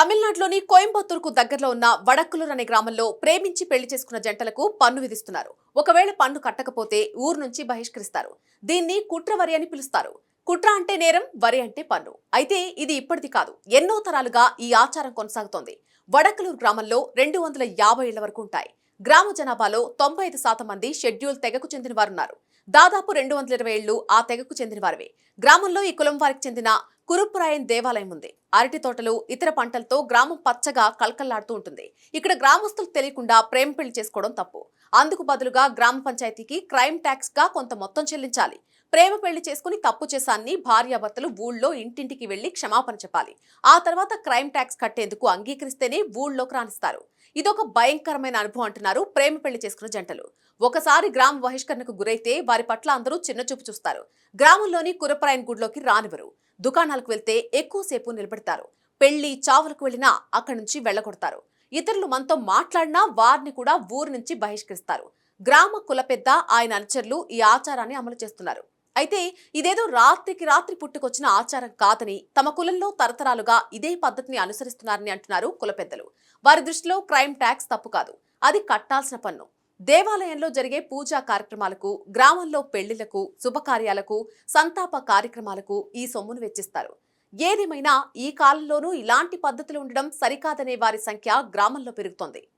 తమిళనాడులోని కోయంబత్తూరుకు దగ్గరలో ఉన్న వడక్కులూరు అనే గ్రామంలో ప్రేమించి పెళ్ళి చేసుకున్న జంటలకు పన్ను విధిస్తున్నారు. ఒకవేళ పన్ను కట్టకపోతే ఊరు నుంచి బహిష్కరిస్తారు. దీన్ని కుట్రవరి అని పిలుస్తారు. కుట్ర అంటే నేరం వరి అంటే పన్ను. అయితే ఇది ఇప్పటిది కాదు. ఎన్నో తరాలుగా ఈ ఆచారం కొనసాగుతోంది. వడక్కలూరు గ్రామంలో రెండు వందల యాభై ఏళ్ళ వరకు ఉంటాయి. గ్రామ జనాభాలో తొంభై ఐదు శాతం మంది షెడ్యూల్ తెగకు చెందిన వారున్నారు దాదాపు రెండు వందల ఇరవై ఏళ్ళు ఆ తెగకు చెందిన వారివే గ్రామంలో ఈ కులం వారికి చెందిన కురుపురాయన్ దేవాలయం ఉంది. అరటి తోటలు ఇతర పంటలతో గ్రామం పచ్చగా కలకల్లాడుతూ ఉంటుంది. ఇక్కడ గ్రామస్తులకు తెలియకుండా ప్రేమ పెళ్ళి చేసుకోవడం తప్పు. అందుకు బదులుగా గ్రామ పంచాయతీకి క్రైమ్ ట్యాక్స్గా కొంత మొత్తం చెల్లించాలి. ప్రేమ పెళ్ళి చేసుకుని తప్పు చేశాన్ని భార్యాభర్తలు ఊళ్ళో ఇంటింటికి వెళ్ళి క్షమాపణ చెప్పాలి. ఆ తర్వాత క్రైమ్ ట్యాక్స్ కట్టేందుకు అంగీకరిస్తేనే ఊళ్ళోకి రాణిస్తారు. ఇదొక భయంకరమైన అనుభవం అంటున్నారు ప్రేమ పెళ్ళి చేసుకున్న జంటలు. ఒకసారి గ్రామ బహిష్కరణకు గురైతే వారి పట్ల అందరూ చిన్నచూపు చూస్తారు. గ్రామంలోని కురపరాయన్ గుడిలోకి రానివరు దుకాణాలకు వెళ్తే ఎక్కువసేపు నిలబెడతారు. పెళ్ళి చావులకు వెళ్ళినా అక్కడి నుంచి వెళ్ళగొడతారు. ఇతరులు మనతో మాట్లాడినా వారిని కూడా ఊరి నుంచి బహిష్కరిస్తారు. గ్రామ కుల పెద్ద ఆయన అనుచరులు ఈ ఆచారాన్ని అమలు చేస్తున్నారు. అయితే ఇదేదో రాత్రికి రాత్రి పుట్టుకొచ్చిన ఆచారం కాదని తమ కులంలో తరతరాలుగా ఇదే పద్ధతిని అనుసరిస్తున్నారని అంటున్నారు కుల పెద్దలు. వారి దృష్టిలో క్రైమ్ ట్యాక్స్ తప్పు కాదు. అది కట్టాల్సిన పన్ను. దేవాలయంలో జరిగే పూజా కార్యక్రమాలకు గ్రామంలో పెళ్ళిలకు శుభకార్యాలకు సంతాప కార్యక్రమాలకు ఈ సొమ్మును వెచ్చిస్తారు. ఏదేమైనా ఈ కాలంలోనూ ఇలాంటి పద్ధతులు ఉండడం సరికాదనే వారి సంఖ్య గ్రామంలో పెరుగుతోంది.